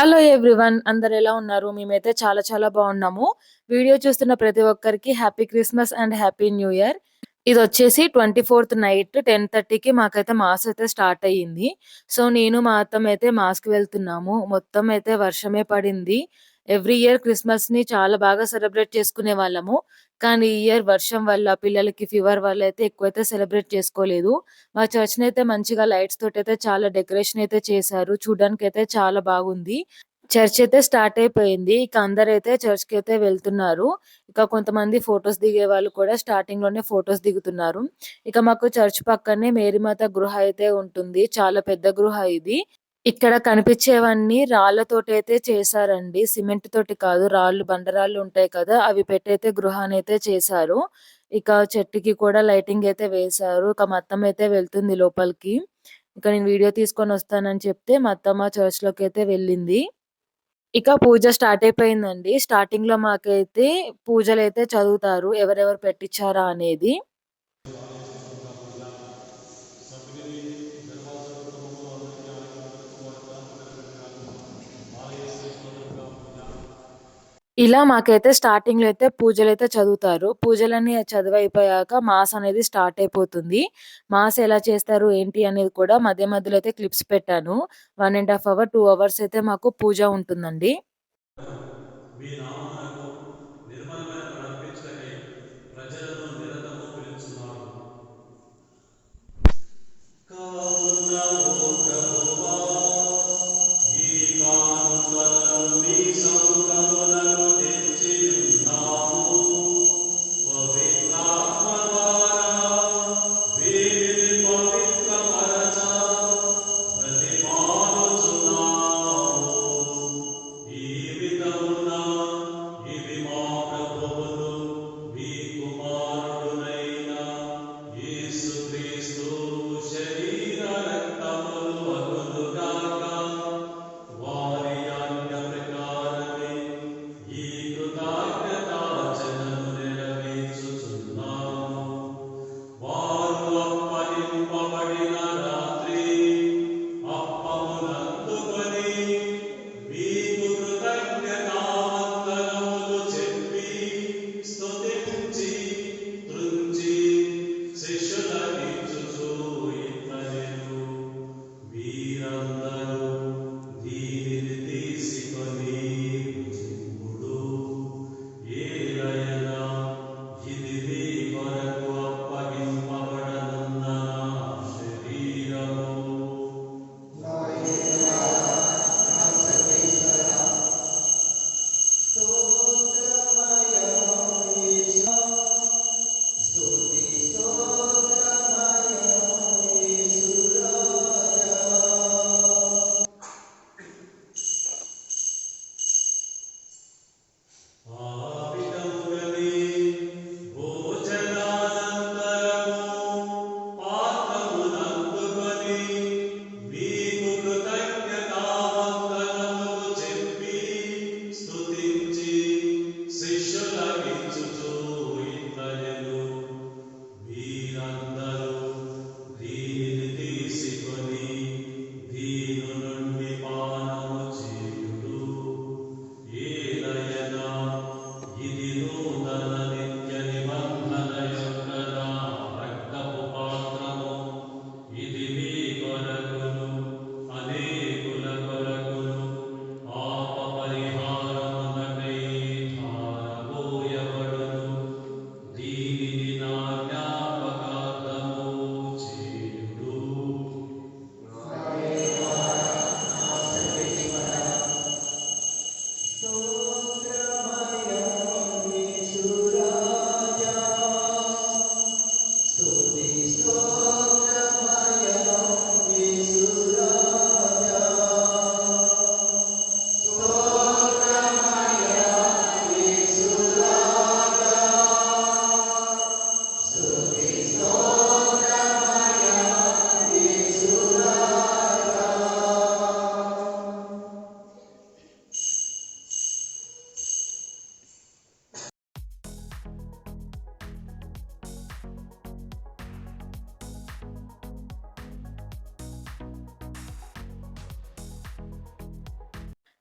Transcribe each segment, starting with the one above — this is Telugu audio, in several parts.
హలో ఎవ్రీవన్ అందరు ఎలా ఉన్నారు? మేమైతే చాలా చాలా బాగున్నాము. వీడియో చూస్తున్న ప్రతి ఒక్కరికి happy Christmas and happy new year. ఇది వచ్చేసి ట్వంటీ ఫోర్త్ నైట్ టెన్ థర్టీకి మాకైతే మాస్ అయితే స్టార్ట్ అయ్యింది. సో నేను మా అత్తమ్మ అయితే మాస్కి వెళ్తున్నాము. మొత్తం అయితే వర్షమే పడింది. ఎవ్రీ ఇయర్ క్రిస్మస్ని చాలా బాగా సెలబ్రేట్ చేసుకునే వాళ్ళము. కానీ ఈ ఇయర్ వర్షం వల్ల పిల్లలకి ఫీవర్ వల్ల అయితే ఎక్కువైతే సెలబ్రేట్ చేసుకోలేదు. మా చర్చ్ అయితే మంచిగా లైట్స్ తోటి అయితే చాలా డెకరేషన్ అయితే చేశారు. చూడడానికి అయితే చాలా బాగుంది. చర్చ్ అయితే స్టార్ట్ అయిపోయింది. ఇక అందరైతే చర్చ్కి అయితే వెళ్తున్నారు. ఇక కొంతమంది ఫొటోస్ దిగే వాళ్ళు కూడా స్టార్టింగ్లోనే ఫొటోస్ దిగుతున్నారు. ఇక మాకు చర్చ్ పక్కనే మేరీమాత గృహ అయితే ఉంటుంది. చాలా పెద్ద గృహ ఇది. ఇక్కడ కనిపించేవన్నీ రాళ్ళతోటి అయితే చేశారండి. సిమెంట్ తోటి కాదు రాళ్ళు బండరాళ్ళు ఉంటాయి కదా అవి పెట్టయితే గృహాన్ని అయితే చేశారు. ఇక చెట్టుకి కూడా లైటింగ్ అయితే వేశారు. ఇక మొత్తం అయితే వెళ్తుంది లోపలికి. ఇక నేను వీడియో తీసుకొని వస్తానని చెప్తే మా అత్తమ్మ చర్చ్లోకి అయితే వెళ్ళింది. ఇక పూజ స్టార్ట్ అయిపోయిందండి. స్టార్టింగ్లో మాకైతే పూజలు అయితే చదువుతారు. ఎవరెవరు పెట్టించారా అనేది. ఇలా మాకైతే స్టార్టింగ్లో అయితే పూజలు అయితే చదువుతారు. పూజలన్నీ చదివైపోయాక మాస్ అనేది స్టార్ట్ అయిపోతుంది. మాస్ ఎలా చేస్తారు ఏంటి అనేది కూడా మధ్య మధ్యలో అయితే క్లిప్స్ పెట్టాను. One and half hour two hours అయితే మాకు పూజ ఉంటుందండి.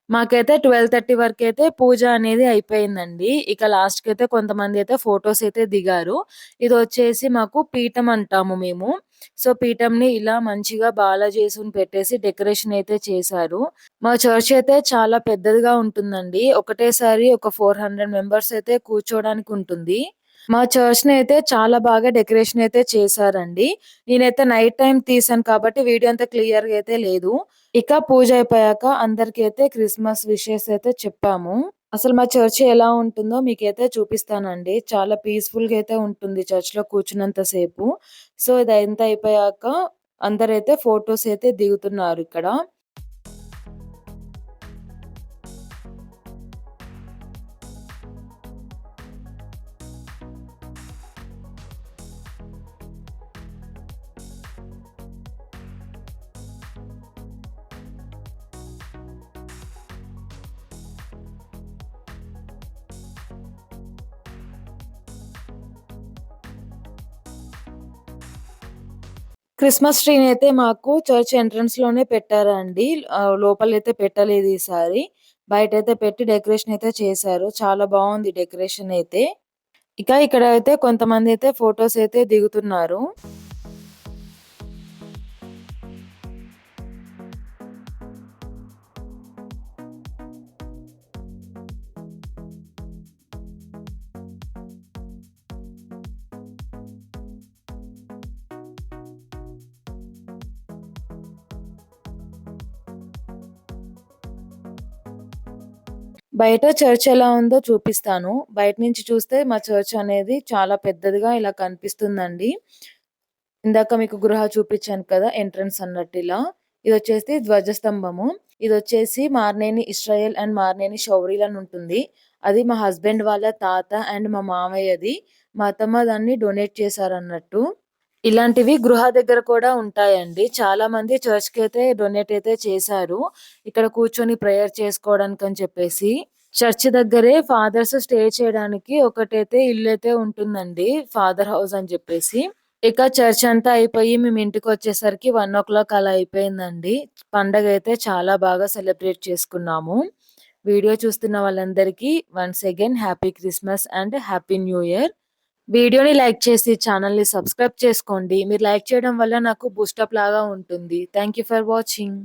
మాకైతే ట్వల్వ్ థర్టీ వరకు అయితే పూజ అనేది అయిపోయిందండి. ఇక లాస్ట్‌కైతే అయితే కొంతమంది అయితే ఫొటోస్ అయితే దిగారు. ఇది వచ్చేసి మాకు పీఠం అంటాము మేము. సో, పీఠంని ఇలా మంచిగా బాలాజేసుని పెట్టేసి డెకరేషన్ అయితే చేశారు. మా చర్చ్ అయితే చాలా పెద్దదిగా ఉంటుందండి. ఒకటేసారి ఒక 400 మెంబర్స్ అయితే కూర్చోవడానికి ఉంటుంది. మా చర్చ్‌ని అయితే చాలా బాగా డెకరేషన్ అయితే చేశారండి. నేనైతే నైట్ టైం తీసాను కాబట్టి వీడియో అంతా క్లియర్‌గా అయితే లేదు. ఇక పూజ అయిపోయాక అందరికీ అయితే క్రిస్మస్ విషెస్ అయితే చెప్పాము. అసలు మా చర్చ్ ఎలా ఉంటుందో మీకైతే చూపిస్తానండి. చాలా పీస్ఫుల్గా అయితే ఉంటుంది చర్చ్‌లో కూర్చున్నంత సేపు. సో, ఇదంతా అయిపోయాక అందరైతే ఫొటోస్ అయితే దిగుతున్నారు ఇక్కడ. క్రిస్మస్ ట్రీని అయితే మాకు చర్చ్ ఎంట్రన్స్లోనే పెట్టారండి. లోపల అయితే పెట్టలేదు ఈసారి. అయితే పెట్టి డెకరేషన్ అయితే చేశారు. చాలా బాగుంది డెకరేషన్ అయితే. ఇక కొంతమంది అయితే ఫొటోస్ అయితే దిగుతున్నారు. బయట చర్చ్ ఎలా ఉందో చూపిస్తాను. బయట నుంచి చూస్తే మా చర్చ్ అనేది చాలా పెద్దదిగా ఇలా కనిపిస్తుందండి. ఇందాక మీకు గృహ చూపించాను కదా! ఎంట్రన్స్ అన్నట్టు ఇలా. ఇది వచ్చేసి ధ్వజస్తంభము. ఇది వచ్చేసి మార్నేని ఇస్రాయేల్ అండ్ మార్నేని షౌరీల్ అని ఉంటుంది. అది మా హస్బెండ్ వాళ్ళ తాత అండ్ మా మామయ్యది. మా అత్తమ్మ దాన్ని డొనేట్ చేశారన్నట్టు. ఇలాంటివి గృహ దగ్గర కూడా ఉంటాయండి. చాలా మంది అయితే డొనేట్ అయితే చేశారు. ఇక్కడ కూర్చొని ప్రేయర్ చేసుకోవడానికి అని చెప్పేసి. చర్చ్ దగ్గరే ఫాదర్స్ స్టే చేయడానికి ఒకటైతే ఇల్లు అయితే ఉంటుందండి. ఫాదర్ హౌస్ అని చెప్పేసి. ఇక చర్చ్ అంతా అయిపోయి మేము ఇంటికి వచ్చేసరికి వన్ ఓ క్లాక్ అలా అయిపోయిందండి. పండగ అయితే చాలా బాగా సెలబ్రేట్ చేసుకున్నాము. వీడియో చూస్తున్న వాళ్ళందరికీ once again happy Christmas and happy new year. వీడియోని లైక్ చేసి ఛానల్ని సబ్స్క్రైబ్ చేసుకోండి. మీరు లైక్ చేయడం వల్ల నాకు బూస్టప్ లాగా ఉంటుంది. Thank you for watching.